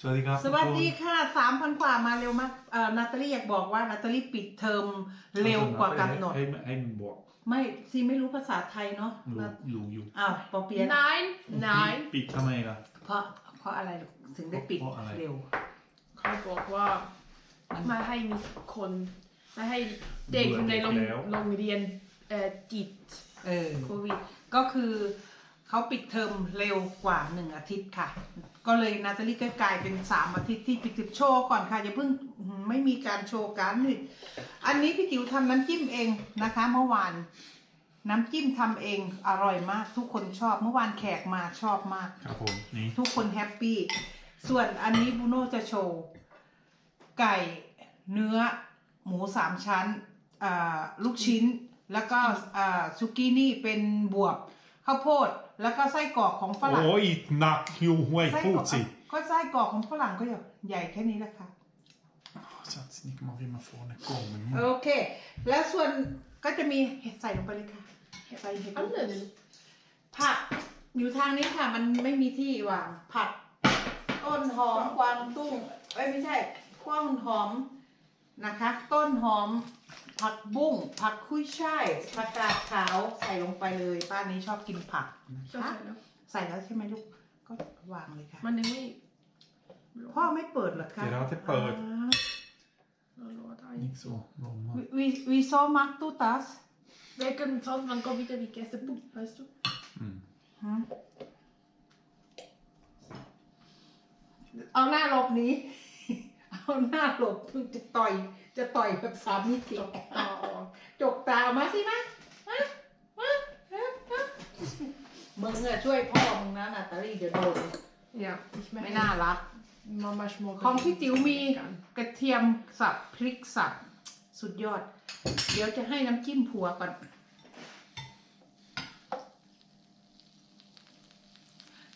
สวัสดีครับสวัสดีทุกคนค่ะสามพันกว่ามาเร็วมากเอ่อนาตาลีอยากบอกว่านาตาลีปิดเทอมเร็วกว่ากำหนดให้ให้มันบอกไม่ซีไม่รู้ภาษาไทยเนาะรู้รู้อยู่อ้าวปอเปียะ Nein, nein ปิดทำไมล่ะ เพราะเพราะอะไรลูกถึงได้ปิดเพราะอะไรเร็ว เขาบอกว่าไม่ให้มีคนไม่ให้เด็กอยู่ในโรงเบื่อเด็กแล้วโรงเรียนเอ่อติดเออโควิดก็คือ เขาปิดเทอมเร็วกว่าหนึ่งอาทิตย์ค่ะ ก็เลยนาตาลีก็กลายเป็นสามอาทิตย์ที่ปิดติดโชว์ก่อนค่ะอย่าเพิ่งไม่มีการโชว์การนี่อันนี้พี่จิ๋วทำน้ำจิ้มเองนะคะ เมื่อวานน้ำจิ้มทำเองอร่อยมาก ทุกคนชอบเมื่อวานแขกมาชอบมาก ครับผมนี่ทุกคนแฮปปี้ส่วนอันนี้บูโน่จะโชว์ ไก่เนื้อหมูสามชั้นอ่าลูกชิ้น แล้วก็อ่าซุกี้นี่เป็นบวบ ข้าวโพดแล้วก็ไส้กรอกของฝรั่งโอ้ยหนักหิวห้วยไส้พูกรดอกสิก็ไส้กรอกของฝรั่งก็ใหญ่แค่นี้แหละค่ะ Sats ni kommer vi med få den gången. โอเค แล้วส่วนก็จะมีเห็ดใส่ลงไปเลยค่ะใส่เห็ดลงไป Anledning. ผักอยู่ทางนี้ค่ะ มันไม่มีที่วางผักต้นหอมกวางตุ้งเอ้ยไม่ใช่กว้างหอมนะคะ ต้นหอม ผักบุ้งผักคุยช่ายผักกาดขาวใส่ลงไปเลยป้านี้ชอบกินผักก็คะใช่แล้วใส่แล้วใช่ไหมลูกก็วางเลยค่ะ มันยังไม่พ่อไม่เปิดเหรอคะเดี๋ยวเราจะเปิดอ่าเรารอได้ Inte så långa. vi vi vi så mak du tas Vilken sånt man går vidare vid gästebord, weißt du? Mm. หืมเอาหน้าหลบหนี้ เอาหน้าหลบเพิ่งจะต่อย จะต่อยแบบสามมิติ Ja. จกตามาสิมามามามามามึงอะช่วยพ่อมึงนะนาตาลีเดี๋ยวโดน Ja, ich ไม่ meine, น่ารัก Mama schmort ของพี่ติ๋วมีกระเทียมสับพริกสับสุดยอด เดี๋ยวจะให้น้ำจิ้มผัวก่อน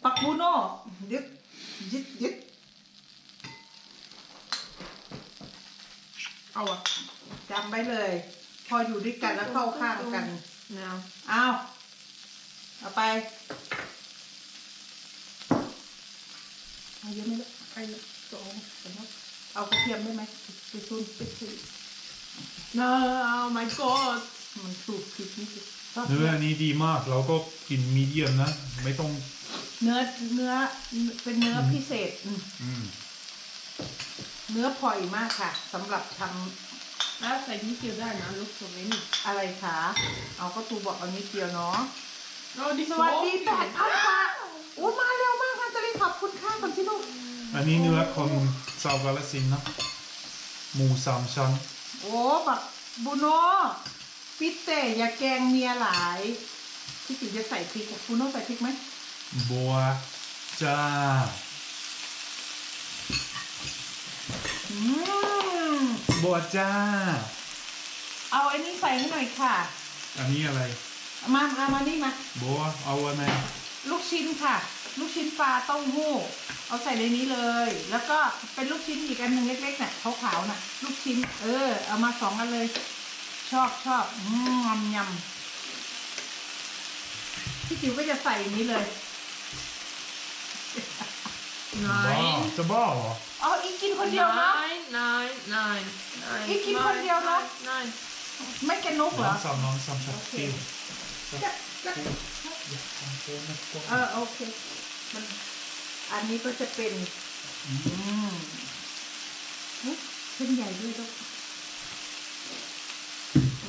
ปักบูโน่ยึดยึดยึด Aua. จำไว้เลย พออยู่ด้วยกันแล้วเข้าข้างกัน Ja. เอาเอาไปเอาเยอะไหมลูก Eine. สองสามเอากระเทียมได้ไหมไปซุนไปซุน No, oh mein Gott. มันสูบผิดนิดนึงชอบ Nu är ni di mat. เราก็กินมีเดียมนะ ไม่ต้อง เนื้อเนื้อเป็นเนื้อพิเศษ อืมอืม เนื้อพลอยมากค่ะสำหรับท Ja, säg nicht viel rein, man lukt så wenig. ำอะไรคะเอาก็ตูบอกเอานิดเดียวเนาะ Ja, die สวัสดีแปดพันบาทโอ้มาเร็วมากค่ะจะรีขอบคุณค่าคนที่ลูกอันนี้เนื้อคนซาวกาลสินธุ์นะหมูสามชั้นโอ้แบบบุโน่ปิเต้อย่าแกล้งเมียหลายพี่ติ๋วจะใส่พริกอะบุโน่ใส่พริกไหมบัวจ้าอืม บัวจ้า เอาไอ้นี่ใส่ให้หน่อยค่ะ อันนี้อะไร มามามานี่มาบัวเอาอะไรลูกชิ้นค่ะ ลูกชิ้นปลาเต้าหู้ เอาใส่ในนี้เลย แล้วก็เป็นลูกชิ้นอีกอันหนึ่งเล็กๆน่ะขาวๆน่ะ ลูกชิ้น เออ เอามาสองอันเลย ชอบชอบอืมยำยำพี่จิ๋วก็จะใส่อย่างนี้เลย บ้า Nein. จะบ้าเหรอเอาอีกกินคนเดียวเนาะ Nein, nein, nein, nein. Ich geh nein, von dir, ne? nein, Nein. ไม่แกนนกเหรอ Långsamt, långsamt. Så Okej. till. จะจะเออโอเคมันอันนี้ก็จะเป็นอืมเฮ้ยเส้นใหญ่ด้วยลูก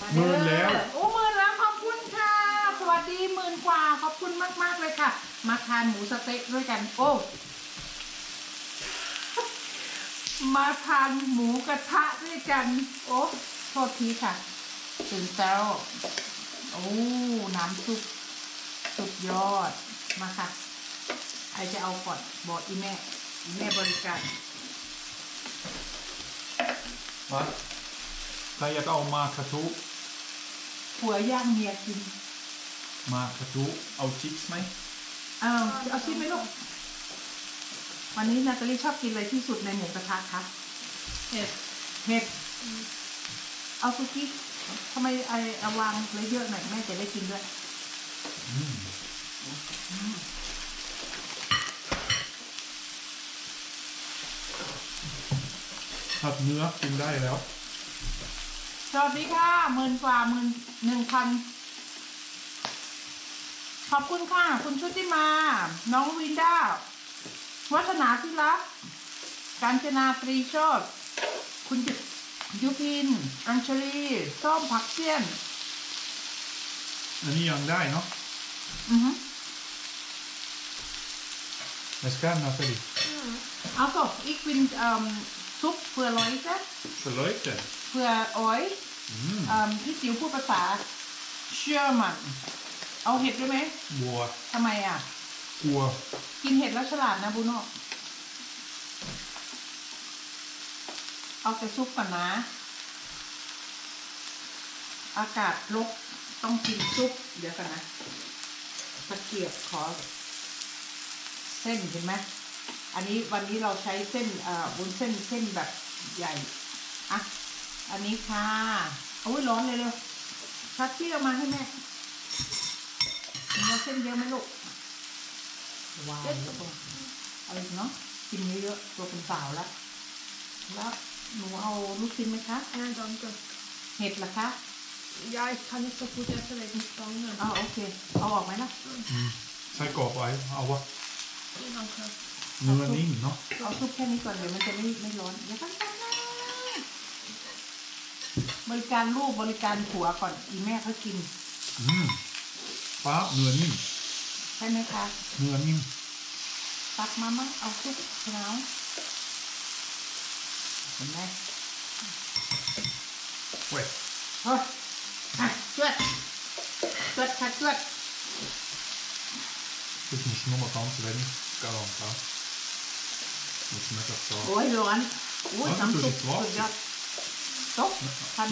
มาเด้หมื่นแล้ว โอ้หมื่นแล้วขอบคุณค่ะ สวัสดีหมื่นกว่าขอบคุณมากๆเลยค่ะ มาทานหมูสะเต๊ะด้วยกัน โอ้ มาทานหมูกระทะด้วยกัน โอ้โทษทีค่ะ ตื่นเต้าโอ้น้ำซุปสุดยอดมาค่ะใครจะเอาก่อนบอกอีแม่อีแม่บริการ Va? ใครอยากเอามาคาทุผัวย่างเมียกิน มาคาทุเอาชิปส์ไหมเอาเอาชิมไหมลูก วันนี้นาตาลีชอบกินอะไรที่สุดในหมูกระทะคะ Hed. เห็ดเอาซุกี้ทำไมไอเอาวางไว้เยอะหน่อยแม่จะได้กินด้วย Mm. ผัดเนื้อกินได้แล้ว สวัสดีค่ะหมื่นกว่าหมื่นหนึ่งพันขอบคุณค่ะ คุณชุติมา น้องวินด้า วัฒนาที่รักการจนาตรีโชดคุณยุยุพิน อัญชลีส้มผักเสี้ยน อันนี้ยังได้เนาะอือฮึ Men ska Nathalie? Also, ik vind um, soep voor Leute, För Leute? voor oi. Mm. อืมพี่จิ๋วพูดภาษาเชื่อมัน เอาเห็ดด้วยไหม Wow. ทำไมอะ Wow. กินเห็ดแล้วฉลาดนะบูโนเอาแต่ซุปก่อนนะ อากาศลบต้องกินซุป เดี๋ยวกันนะตะเกียบขอ เส้นเห็นไหมอันนี้วันนี้เราใช้เส้นเอ่อวุ้นเส้นเส้นแบบใหญ่อะอันนี้ค่ะโอ้ยร้อนเลยเร็วชักที่เอามาให้แม่มีเอาเส้นเยอะไหมลูก ว้าวแล้วก็เอาอีกเนาะกินเยอะๆตัวเป็นสาวแล้วแล้วหนูเอาลูกชิ้นไหมคะ Nej, danke. เห็ดล่ะคะ Ja, jag kan inte så fort äta det med stången. เอาโอเค เอาออกไหมล่ะ Mm. ใส่กรอบไว้ เอาวะ Kanske. เนื้อนิ่มเนาะเอาซุปแค่นี้ก่อนเดี๋ยวมันจะไม่ไม่ร้อนเดี๋ยวกันกันนะบริการลูกบริการผัวก่อนอีแม่เขากิน อืมฟ้าเนื้อนิ่มใช่ไหมคะเนื้อนิ่มตักมามั้งเอาซุปเนาเห็นไหมเว้ยเฮ้ยอะจวดจวดค่ะจวด Das muss nur mal ganz wenig galant ja. Muss man das โอ้ sagen. ยร้อนโอ้ยร้อนน้ำซุป ร้อน สุดยอดตกทัน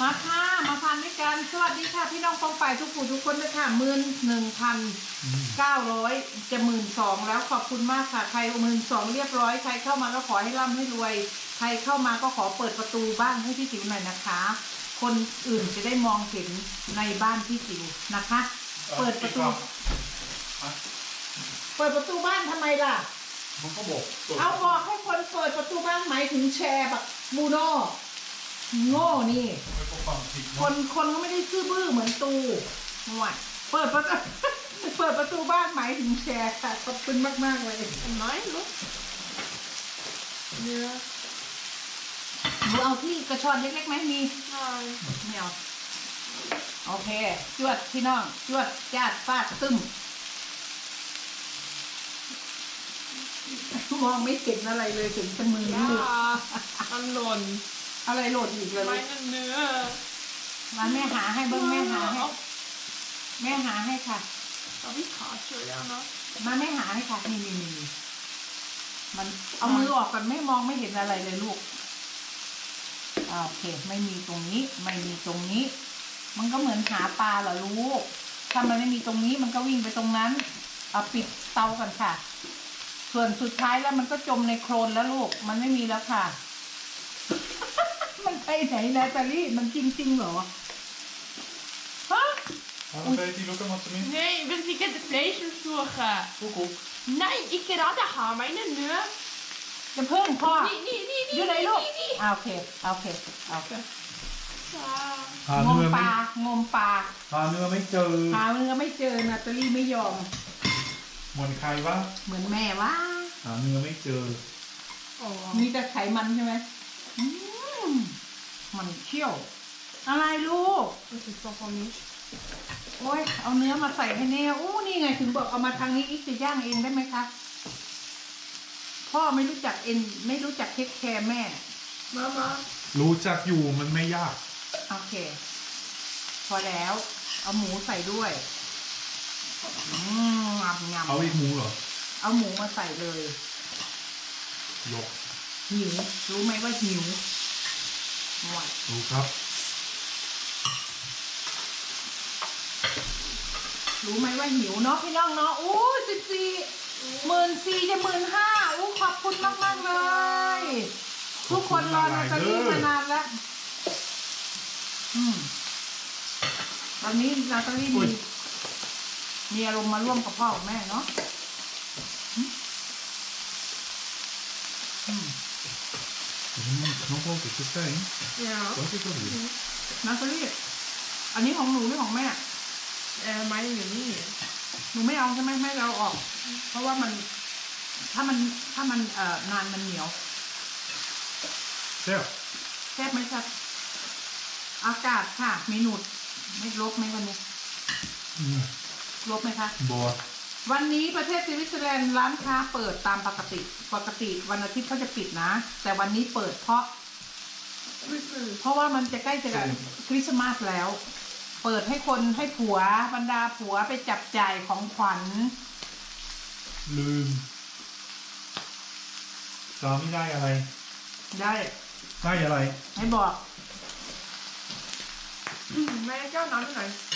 มาเอาอินเลยมาค่ะ มาทานด้วยกัน สวัสดีค่ะ พี่น้องปองฝ่ายทุกผู้ทุกคนเลยค่ะหมื่นหนึ่งพันอืมเก้าร้อยจะหมื่นสองแล้วขอบคุณมากค่ะ ใครหมื่นสองเรียบร้อย ใครเข้ามาก็ขอให้ร่ำให้รวย ใครเข้ามาก็ขอเปิดประตูบ้านให้พี่จิ๋วหน่อยนะคะ คนอื่นจะได้มองเห็นในบ้านพี่จิ๋วนะคะ เปิดประตู เปิดประตูบ้านทำไมล่ะ มันก็บอกตัวเอาบอกให้คนเปิดประตูบ้านหมายถึงแชร์แบบบูโน่ โง่นี่ไม่ก็ฟังผิดคนคนก็ไม่ได้ซื่อบื้อเหมือนตูห่วยเปิดประตู เปิดประตูบ้านหมายถึงแชร์ค่ะขอบคุณมากมากๆเลย Nej, look. Ja. หนูเอาที่กระชอนเล็กๆไหมมี Nej. ไม่เอาโอเค จวดพี่น้อง จวดจาดฟาดตึ้ม มองไม่เห็นอะไรเลยถึงเป็นมือนี่ Ja. Hallon. อะไรโหลดอีกเลย Meine Nö. มาแม่หาให้เบิ้งแม่หาให้ แม่หาให้ค่ะ Har vi kanske gärna? มาแม่หาให้ค่ะนี่นี่นี่มันเอามือออกก่อนไม่มองไม่เห็นอะไรเลยลูกอ่าโอเค ไม่มีตรงนี้ ไม่มีตรงนี้ มันก็เหมือนหาปลาเหรอลูกถ้ามันไม่มีตรงนี้มันก็วิ่งไปตรงนั้นเอาปิดเตาก่อนค่ะ ส่วนสุดท้ายแล้วมันก็จมในโคลนแล้วลูก มันไม่มีแล้วค่ะมัน ไปไหนนะตาลี่มันจริงๆเหรอ ฮะ Ja, dan weet je ook wat ze min. Nee, wil ik het vlees verzorgen? Koek op. Nee, ik kan dat gaan. Mijn Nö. จะเพิ่งพ่อ Nee, nee, nee, อยู่ nee, ไหน nee, ลูก nee, nee. อ่าโอเคอ่าโอเคอ่าโอเค Ja. หางมเนื้อปไม่ลางมปลาหาเนื้อไม่เจอหาเนื้อไม่เจอนาตาลี่ไม่ยอมเหมือนใครวะเหมือนแม่ว่าหาเนื้อไม่เจอ Åh. มีแต่ไขมันใช่ไหมอืม มันเคี่ยว อะไรลูก Det är så farligt. โอ้ยเอาเนื้อมาใส่ให้แน่อู้นี่ไงถึงบอกเอามาทางนี้อีกจะย่างเองได้ไหมคะ พ่อไม่รู้จักเอ็นไม่รู้จักเทคแคร์แม่ Mamma. รู้จักอยู่มันไม่ยาก โอเค พอแล้ว เอาหมูใส่ด้วย อืมงำงำเอาอีกหมูเหรอ เอาหมูมาใส่เลย ยก หิว รู้ไหมว่าหิวหว ดรู้ครับ รู้ไหมว่าหิวเนาะพี่น้องเนาะอู้สิบสี่หมื่นสี่จะหมื่นห้าอู้ขอบคุณมากมากๆเลย ทุกคนรอนาตาลีมานานแล้วอืมตอนนี้นาตาลี่มีมีอารมณ์มาร่วมกับพ่อกับแม่เนาะ น้องโปรติดชุดแป้ง Ja. ต้องที่เกาหลีนาตาลีอันนี้ของหนูหรือของแม่ Eh, mijn är ny. หนูไม่เอาใช่ไหมไม่เอาออก เพราะว่ามัน ถ้ามัน ถ้ามัน เอ่อ นานมันเหนียวแซ่บแซ่บไหมครับ อากาศค่ะ มีหนุด ไม่ลบไหมวันนี้อืมลบไหมคะบั ววันนี้ประเทศสวิตเซอร์แลนด์ร้านค้าเปิดตามปกติ ปกติวันอาทิตย์เขาจะปิดนะ แต่วันนี้เปิดเพราะ เพราะว่ามันจะใกล้จะคริสต์มาสแล้ว เปิดให้คนให้ผัวบรรดาผัวไปจับจ่ายของขวัญ ลืมสามีได้อะไร ได้ ได้อะไร ให้บอก Men jag kan annan här. ของหนูนี่อ๋อ Har du fått en trång อ๋อ kvar? เอาไปให้ Har de inte så väldigt denna? Nej, det är blod trång för dränk på den med. เป็นตัวต่อสุดแล้วมันยังไม่เ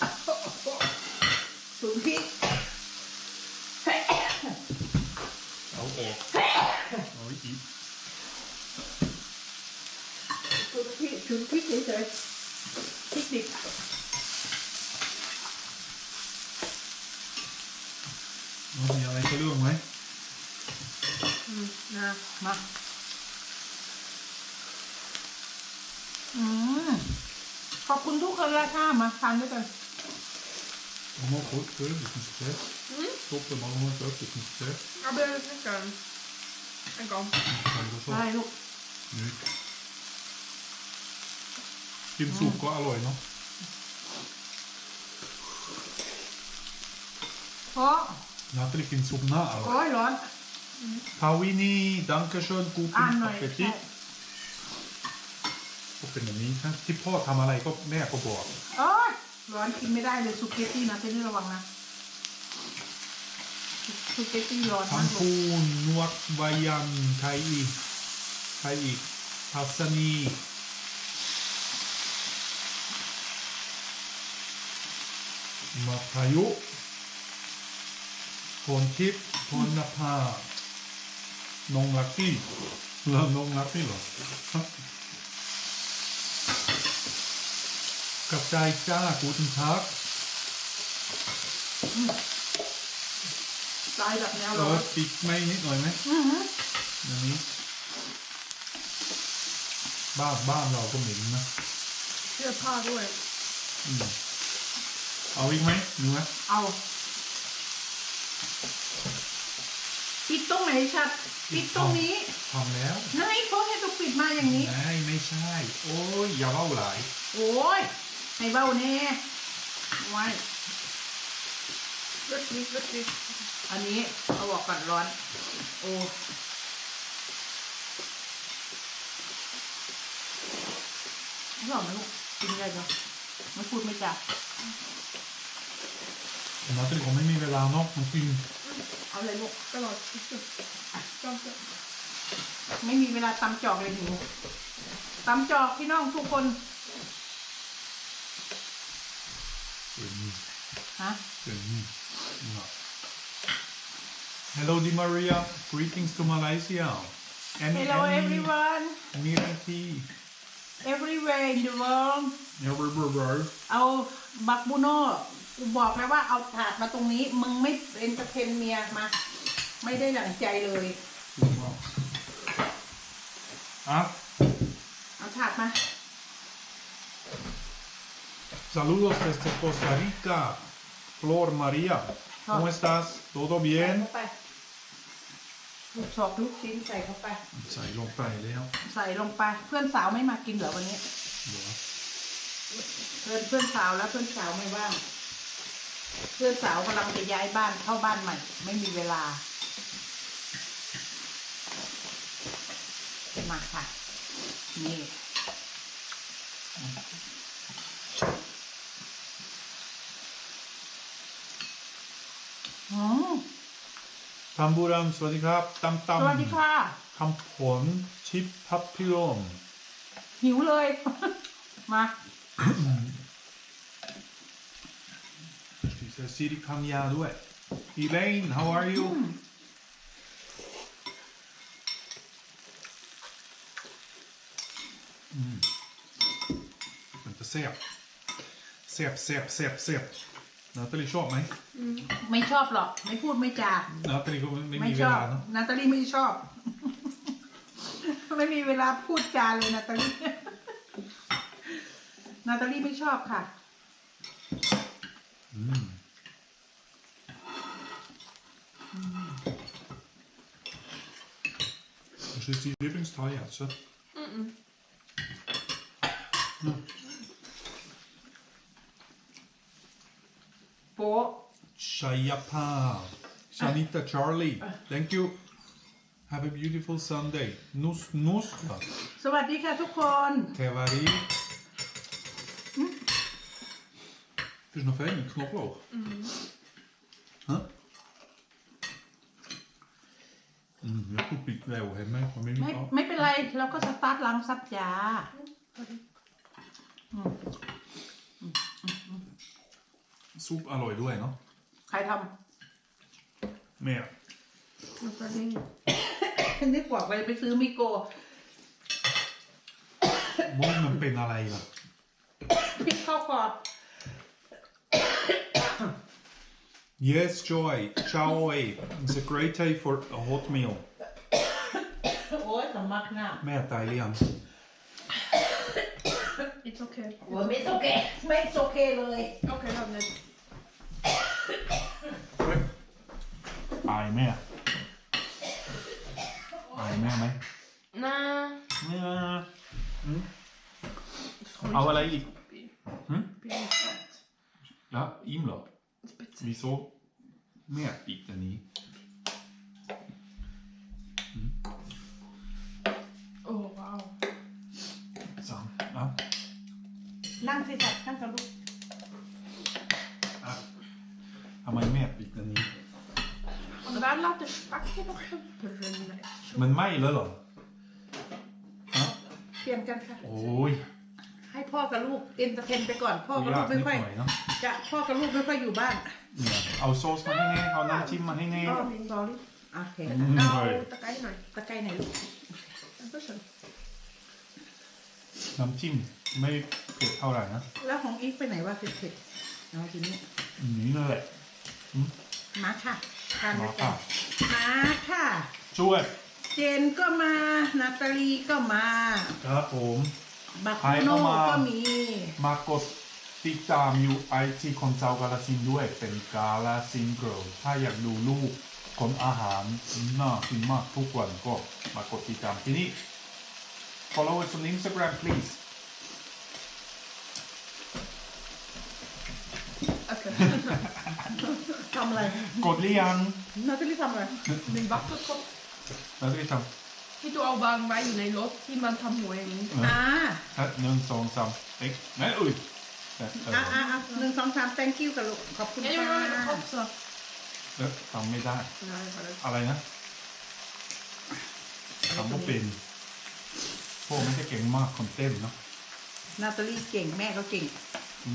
ข้าสูงพี่เอาออกเอาไว้อีกสูงพี่สูงพี่เฉยๆพี่ดิบมันมีอะไรจะเรื่องไหม Mm, nej. มา อืม ขอบคุณทุกคนละค่ะมาทานด้วยกัน Man har fått för liten stress. Mm. Stoppen man har fått liten stress. Jag behöver knäcka den. En gång. Kan gå så. ใช่ลูก Nu. กินสุกก็อร่อย เนาะเพราะนาตาลีกินสุกน่าอร่อยโอ้ยร้อนพาวินีดังก e ช h นกูอ่าปินนหน่ปาอยเกตใช่ติก็เป็นอย่างนี้ถ้าที่พ่อทำอะไรก็แม่ก็บอกโอ้ยร้อนกินไม่ได้เลยสุกเกตตี้นะเต้นระวังนะสุกเกตตี้ร้อนทัมางกลูคูกนนวดวายันไทยอีกไทยอีกทัศนีมาพายุพลทิพย์พลนภานงลักกี้เรานงลักกี้เหรอ กระจายจ้ากูทินทักตายแบบแนวเอร้ออนปิดไม่นิดหน่อยไหมอือหืออย่างนี้ บ้านบ้านเราก็เหม็นนะเสื้อผ้าด้วยอืมเอาอีกไหมหนูไหมเอาปิดตรงไหนชัด ปิดตรงนี้ทำแล้วนายเขาให้ตัวปิดมาอย่างนี้ไม่ไม่ใช่ โอ้ยอย่าเล่าหลาย โอ้ย ให้เบ้าแน่ไว้รถนี้รถนี้อันนี้เอาบอกก่อนร้อน โอ้ไม่หรอกนะลูกกินได้ปะไม่พูดไม่จามาตรีผมไม่มีเวลาเนาะมันกินเอาเลยลูกตลอดที่สุดจอมจะไม่มีเวลาตำจอกเลยหนูตำจอกพี่น้องทุกคน เกินนี่ ฮะเกินนี่นะ Hello Di Maria greetings to Malaysia Any Hello any everyone Mirati everywhere in the world everywhere เอาบักบูโน่กูบอกแล้วว่าเอาถาดมาตรงนี้ มึงไม่เอนเตอร์เทนเมียมา ไม่ได้หลังใจเลยอะเอาถาดมา Saludos desde Costa Rica, Flor María. ¿Cómo estás? ¿Todo ใส่ bien? เข้าไปลูกชอกลูกชิ้นใส่เข้าไป ใส่ลงไปแล้วใส่ลงไป เพื่อนสาวไม่มากินเหรอวันนี้ เดี๋ยวเพื่อนเพื่อนสาวแล้วเพื่อนสาวไม่ว่าง เพื่อนสาวกำลังจะย้ายบ้านเข้าบ้านใหม่ ไม่มีเวลา มาค่ะ นี่อืม ทำบูรัมสวัสดีครับตำตำสวัสดีค่ะคำผลชิปพับพิโลมหิวเลย มาดิเซซิริคำยาด้วย Elaine how are you อืมมันจะแซ่บเสียบเสียบเสียบเสียบ นาตาลีชอบไหมไม่ชอบหรอก ไม่พูดไม่จานาตาลีก็ไม่ไม่ไม่มีเวชอบลาเนาะนาตาลีไม่ชอบ ไม่มีเวลาพูดจาเลยนาตาลีนาตาลีไม่ชอบค่ะอืม Was ist die Lieblingsteil jetzt? so? โป๊ะ Shayapa. Shanita Charlie. Thank you. Have a beautiful Sunday. Nus nus. สวัสดีค่ะทุกคน Tevari. Het is nog fijn, een knoflook. Huh? อืมแล้วกูปิดแล้วเห็นไหมมันไม่มีไม่เอาไม่เป็นไรเราก็สตาร์ทหลังซับยาซุปอร่อยด้วยเนาะใครท แม่ Natalie. ำนี่บอกไปไปซื้อมิโกมุ้งมันเป็นอะไรล่ะพริกข้าวกรอบ Yes Joy Joy It's a great day for a hot meal โอ้ยสำมักหน้า แม่ตายหรือยัง It's okay. โอ้ยไม่โอเคไม่โอเคเลย Okay, dan net. ายแม่อายแม่ไหม Nah. ไม่นะหืมเอาอะไรอีก Hm? Pinset. Ja, ihm เหรอ Spitze. Wieso? แม่ปิดอันนี้ Oh, wow. สามอะ นั่งสิจัดนั่งกับลูก อะทำไมแม่ปิดอันนี้ Maar daar laat de spakje nog gebrunnen. มันไหม้แล้วเหรอฮะเปลี่ยนกันค่ะ โอ้ยให้พ่อกับลูกเอนเตอร์เทนไปก่อนพ่อกับยาลูกกนิไม่ดค่อยหน่อยเนาะจะพ่อกับลูกไม่ค่อยอยู่บ้านเนี่ยเอาซอสมาให้แน่เอาน้ำจิ้มมาให้แน่ Oh, min dålig. โอเคอืม Nou, dat kan je nooit. ตะไคร้ไหนลูก En tussen. น้ำจิ้มไม่เผ็ดเท่าไหร่นะแล้วของอีฟไปไหนวะเผ็ดๆเอาทีนี้อันนี้นั่นแหละมาค่ะ ทานด้มาวยกัค่ะนมาค่ะ ช่วยเจนก็มา นาตาลีก็มา ครับผม บักใครโนเข้ามาก็มี มากดติดตามยูไอที่คนเจ้ากาลสินธุ์ด้วยเป็นกาลสินเกิลถ้าอยากดูลูกคนอาหารน่ากินมากทุกวันก็มากดติดตามที่นี่ follow us on Instagram please Oké. ทำอะไรกดหรือยังนาตาลีทำอะไร Min bakkerkop. แล้วที่ทที่ตัวเอาบางไว้อยู่ในรถที่มันทำหัวอย่างนี้ อ่าำฮะหนึ่งสองสามเอ๊ะไหนเอ้ยเอ๊ะเอ๊ะอ่าอ่าอ่าหนึ่งสองสาม thank you กับลูกขอบคุณ Ja, ค่ะ je wil het op zo. เอ๊ะทำไม่ได้ Nee, maar dat อะไรนะทำก็เป็นพวกไม่ใช่เก่งมากคนเต้นเนาะนาตาลีเก่งแม่ก็เก่ง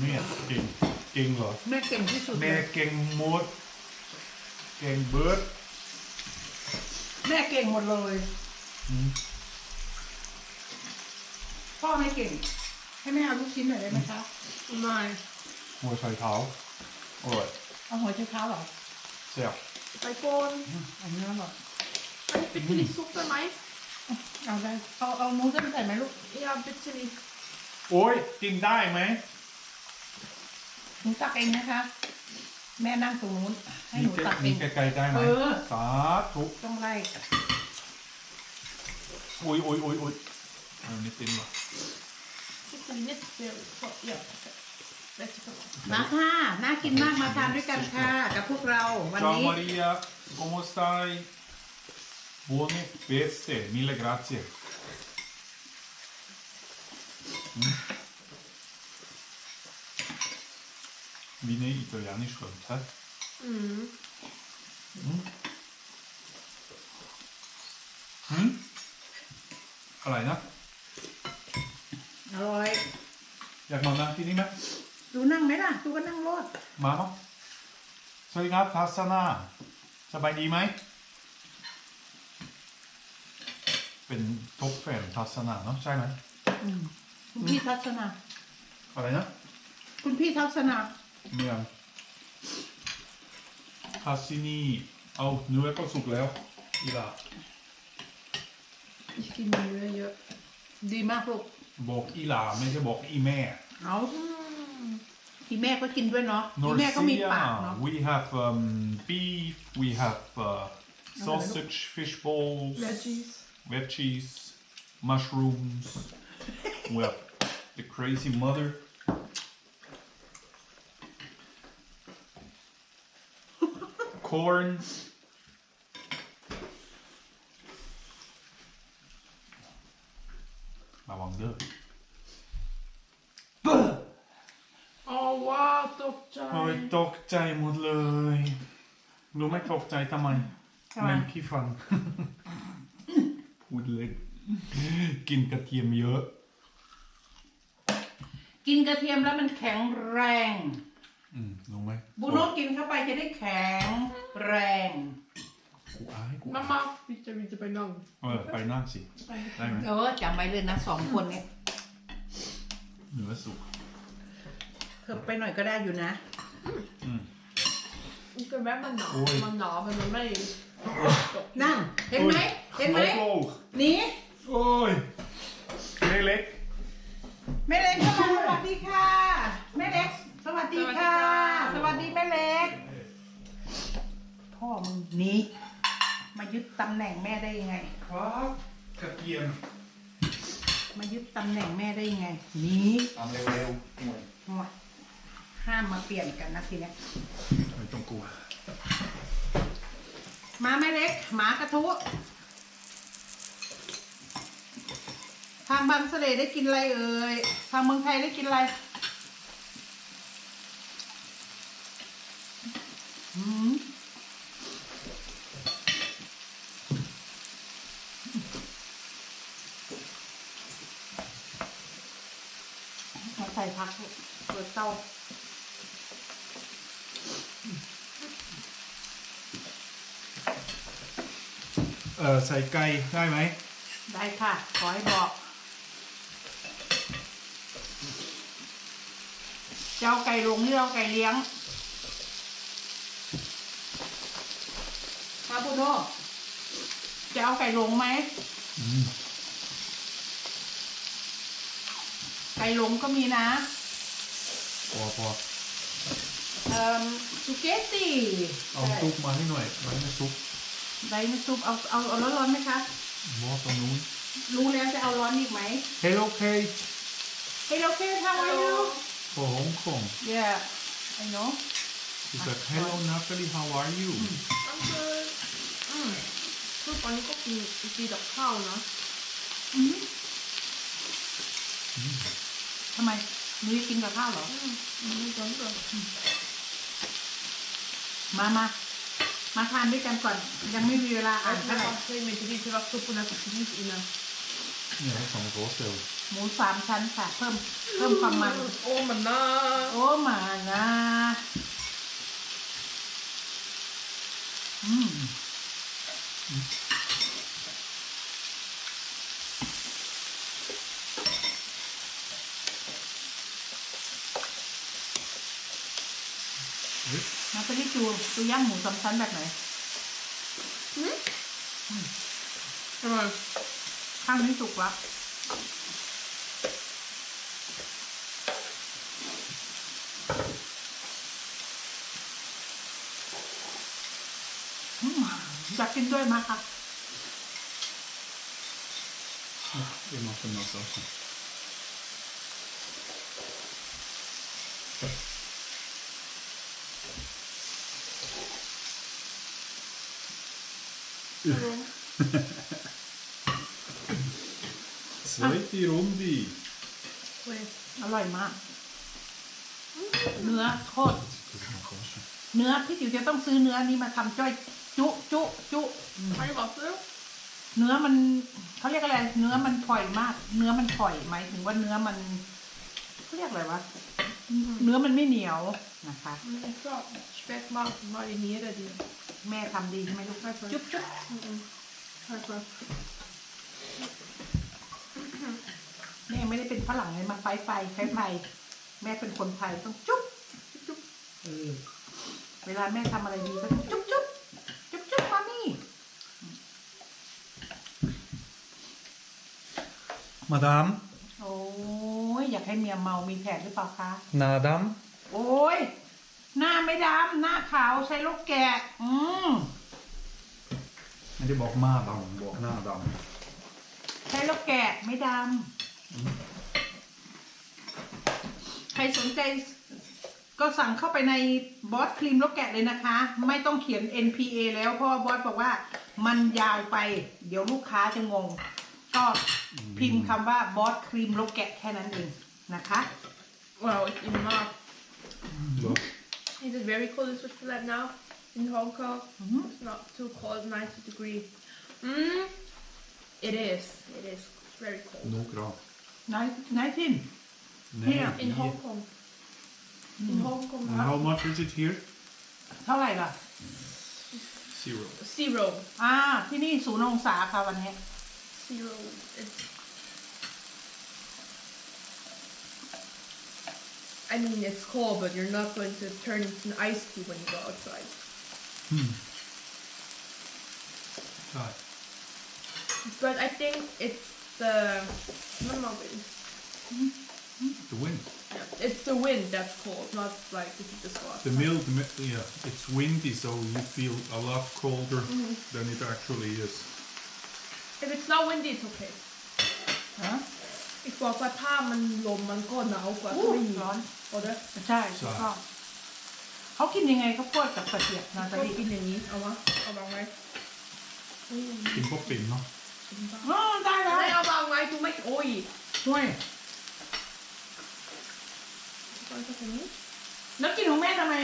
แม่เก่งเก่งเหรอแม่เก่งที่สุดเลแม่ยเก่งหมด เก่งเบิร์ดแม่เก่งหมดเลย อืมพ่อไม่เก่ง ให้แม่เอาลูกชิ้นหน่อยได้ไหมคะ Nee. หัวไชเท้าอร่อยเอาหัวไชเท้าเหรอแซ่บ Bij Koen. อันนี้อร่อย Een beetje die soep bij mij. เอาได้เอาเอานูเส้นใส่ไหมลูก Ja, een beetje die. โอ้ยกินได้ไหม หนูตักเองนะคะ แม่นั่งตรงนู้นให้หมีนูใกล้ตักเอมีง ไกลๆได้ไหมเออ สาธุต้องไล่โอ้ยโอ้ยโอ้ยโอ้ยอันนี้ตินว่ะ Zit er net veel. van- Ja, oké. Beetje veel. มาค่ะน่ากินมากมาทานด้วยกันค่ะ กับพวกเราวัน Ciao นี้ Maria, come stai? Buone feste, mille grazie. Wie ne italienisch kommt, hä? Mm. Hm? อะไรนะ อร่อย อยากนอนนะที่นี่ไหมดูนั่งไหมล่ะ ดูก็นั่งรถมาเนาะสวัสดีครับทัศนาสบายดีไหม เป็นท็อปแฟนทัศนาเนาะใช่ไหมคุณพี่ทัศนา อะไรนะ คุณพี่ทัศนา เมืองคาซินีเอาเนื้อก็สุกแล้วอีลา Ich gehe Mühe, ja. ดีมากลูกบอกอีหลาไม่ใช่บอกอีแม่ เอาที่แม่ก็กินด้วยเนาะที่แม่ก็มีปากเนาะ we have um, beef we have uh, sausage fish balls Veggies. veggies mushrooms we have the crazy mother corn ระวังเด้อ Oh wow, top โอ้ย giant. ตกใจหมดเลย รู้ไหมตกใจทำไมทำไม แม่งพี่ฟัง พูดเล่นกินกระเทียมเยอะ กินกระเทียมแล้วมันแข็งแรง อืมรู้ไหมบูโน่กินเข้าไปจะได้แข็งแรงกูอายกูอาย Mama, bitte, bitte bei lang. เออไปนั่งสิ ได้ไหมเออจำไว้เลยนะสองคนเนี่ยเนื้อสุกเถิบไปหน่อยก็ได้อยู่นะอืม Ik ben met mijn naam. Oei. Mijn naam en mijn mee. นั่งเห็นไหมเห็นไหมโอ้โหนี่โอ้ยเล็กแม่เล็กเข้ามาสวัสดีค่ะ แม่เล็ก สวัสดีค่ะ ส สวั วัส สดี ดี ค่ะ แม่เล็ก พ่อมึงหนี่ มา ยึดตำแหน่งแม่ได้ยังไงๆครับกระเทียมมายึดตำแหน่งแม่ได้ยังไงหนี่ทำเร็วๆห่วยห้ามมาเปลี่ยนกันนะทีเนี้ยไม่ต้องกลัว มาแม่เล็ก หมากระทุทางบางเสลได้กินอะไรเอ่ยทางเมืองไทยได้กินอะไรอืมมาใส่ พักลูกเปิดเตาเออใส่ไก่ได้ไหม ได้ค่ะ ขอให้บอก เจ้าไก่หลงหรือเอาไก่เลี้ยงครับคุณโนจะเอาไก่หลงไหม อืม ไก่ หลงก็มีนะพอพอเอ่อสุเกตตี้เอาซุปมาให้หน่อยมันไม่ซุปได้ไม่ซุปเอาเอาเอาร้อนๆไหมคะหม้อตรงนู้นรู้แล้วจะเอาร้อนอีกไหม Hello Kate Hello Kate how are you for Hong Kong Yeah I know She said Hello Natalie how are you I'm good. อืมคือตอนนี้ก็กินกินกับข้าวนะอืม ทำไมหนูจะกินกับข้าวเหรออืมอืมจังเลยมามามาทานด้วยกันก่อน ยังไม่มีเวลาอ่าน Ah, เท่าไหร่ ik twee met die terwijl ik op een actief in een เนี่ยสองโรสเซลหมูสามชั้นค่ะ เพิ่มเพิ่มความมัน Oh, maar na. โอ้มานะอืมมาไป ที่จูจูย่างหมูสามชั้นแบบไหน Ja, ข้างนี้สุกละอืมอยากกินด้วยมาค่ะ Det måste man också. Svejt i rundi. เว้ ยอร่อยมากเนื้อโคตร เนื้อพี่จิ๋วจะต้องซื้อเนื้อนี้มาทำจ้อย จุจุจุ Ga je wachten? เนื้อมันเขาเรียกอะไร เนื้อมันผ่อยมาก เนื้อมันผ่อยหมายถึงว่าเนื้อมันเขาเรียกอะไรวะ เนื้อมันไม่เหนียวนะคะ Ik ga spek maar marineren die. แม่ทำดีใช่ไหมลูกจุ๊บจุ๊บ Kijk maar. แม่ไม่ได้เป็นฝรั่งเลยมาไฟไฟไฟไฟแม่เป็นคนไทยต้องจุ๊บจุ๊บเออเวลาแม่ทำอะไรดีก็ต้องจุ๊บจุ๊บจุ๊บจุ๊บมามี่มาดามโอ้ยอยากให้เมียเมามีแผลหรือเปล่าคะนาดโอ้ย หน้าไม่ดำหน้าขาวใช้ลูกแกะ อืมำไม่ได้บอกมาดำบอกหน้าดใช้ลูกแกะไม่ดำใครสนใจ ก็สั่งเข้าไปในบอสครีมลูกแกะเลยนะคะ ไม่ต้องเขียน NPA แล้วเพราะว่าบอสบอกว่ามันยาวไป เดี๋ยวลูกค้าจะงง ก็พิมพ์คำว่าบอสครีมลูกแกะแค่นั้นเองนะคะ Wow, it's even not. ำบอก Is it very cold in Switzerland now? In Hong Kong? Mhm. It's not too cold, 90 degrees. Mm, it is. It is very cold. นุกรอบ นายนายทิน เนี่ย In Hong Kong. In Hong Kong. And how much is it here เท่าไหร่ล่ะ zero Zero. อ่า ที่นี่ศูนย์องศาค่ะวันนี้ Zero. It's. I mean, it's cold, but you're not going to turn into an ice cube when you go outside. ใช่ But I think it's the. No, no, wind. the wind Yeah, it's the wind that's cold, not like if you just go outside. the mill the, mi- yeah it's windy so you feel a lot colder than it actually is If it's not windy, it's okay. ฮะ อีกบอกว่าถ้ามันลมมันก็หนาวกว่า อู้ ถ้าไม่มี ร้อน เอาเด้อใช่ถูกต้องเขากินยังไงข้าวโพดกับกระเทียมนาตาก็ลีกินอย่างนี้เอาวะเอาวางไว้อืมกินพวกปิ่นเนาะอ๋อได้แล้วไม่เอาวางไว้ดูไม่โอ้ยช่วยวางตรงนี้แล้วกินของแม่ทำไม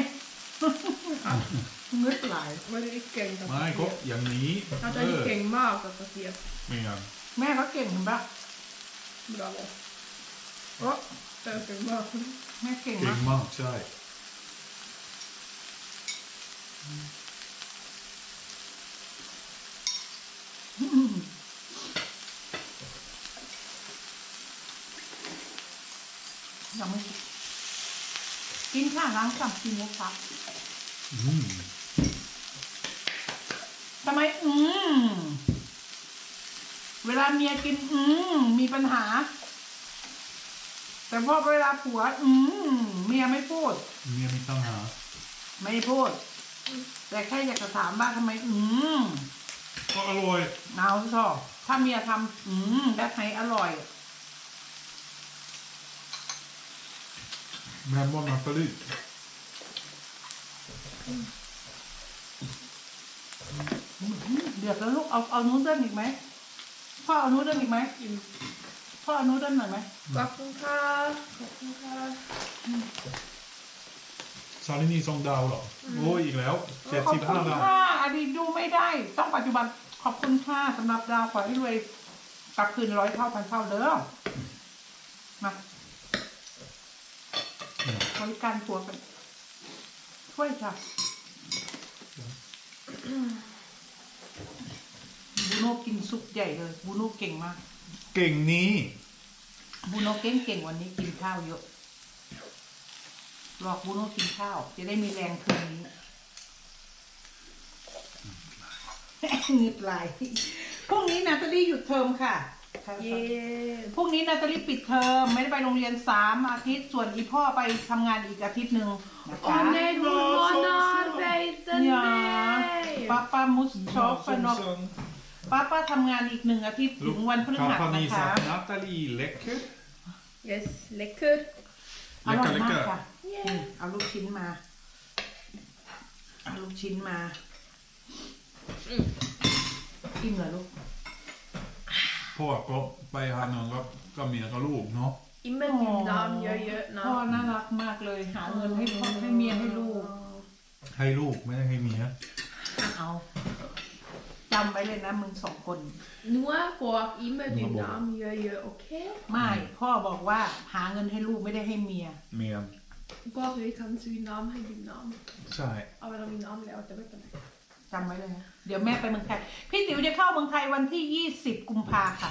เงือกไหลายไม่ได้เก่งกับกไม่ระก็เทียมอย่างนี้เราจะเก่งมากกับกระเทียมไม่งั้นแม่เขาเก่งเห็นปะบราโวโอ้เออเก่งมากแม่เก่งเก่มางกมากใช่ ยังไม่กินข้าวล้างกับกินเลยครับอืมทำไมอืม เวลาเมียกินอืมมีปัญหา แต่พอเวลาผัว อืมเมียไม่พูด เมียมีปัญหาไม่พูด แต่แค่อยากจะถามว่าทำไม อืมก็อร่อยเอาชอบถ้าเมียทำอืมแบบไหนอร่อยแม่บอกนาตาลีเดือดแล้วลูกเอาเอานูดเดิลอีกไหมพ่อเอานูดเดิลอีกไหมกิน พ่อเอานูดเดิลหน่อยไหมขอบคุณค่ะขอบคุณค่ะ ซาลินีสองดาวเหรอ โอ้ยอีกแล้วเจ็ดขอบสิบคุห้าณดาวค่ะอดีตดูไม่ได้ ต้องปัจจุบันขอบคุณค่ะสำหรับดาวขอให้รวยกลับคืนร้อยเท่าพันเท่าเด้อมาบริการตัวกันช่วยค่ะบูโน่กินซุปใหญ่เลยบูโน่เก่งมาก เก่งนี้บูโน่เก่งเก่งวันนี้กินข้าวเยอะหลอกบูโน่กินข้าว จะได้มีแรงคืนนี้เงืดไหลพรุ่งนี้นาตาลีหยุดเทอมค่ะเย้พรุ่งนี้นาตาลีปิดเทอมไม่ได้ไปโรงเรียนสามอาทิตย์ส่วนอีพ่อไปทำงานอีกอาทิตย์หนึ่งนะโอ้คะ nej, hon har arbetat Ja, med. pappa måste jobba nog. ป้าป้าทำงานอีกหนึ่งอาทิตย์ถึงวันพฤหัส Pappa นะ Nisa คะ Nathalie läcker Yes, läcker. อร่อยมาก läcker ค่ะ Yeah. นี่เอาลูกชิ้นมาเอาลูกชิ้นมาอืมกินเหรอลูก พ่อก็ไปหาเงินก็ก็เมียก็ลูกเนาะ Immen din dam gör ju พ่อน่ารักมากเลยหาเงินให้พ่อให้เมียให้ลูกให้ลูกไม่ได้ให้เมียเอา จำไว้เลยนะมึงสองคน Noah och Immen din Noah. dam gör ju okej. ไม่พ่อบอกว่าหาเงินให้ลูกไม่ได้ให้เมีย เมีย Bara vi kan sy namn, hej din namn. ใช่ Använda min namn, jag vet inte. จำไว้เลยนะ เดี๋ยวแม่ไปเมืองไทย พี่ติ๋วจะเข้าเมืองไทยวันที่ 20 กุมภาค่ะ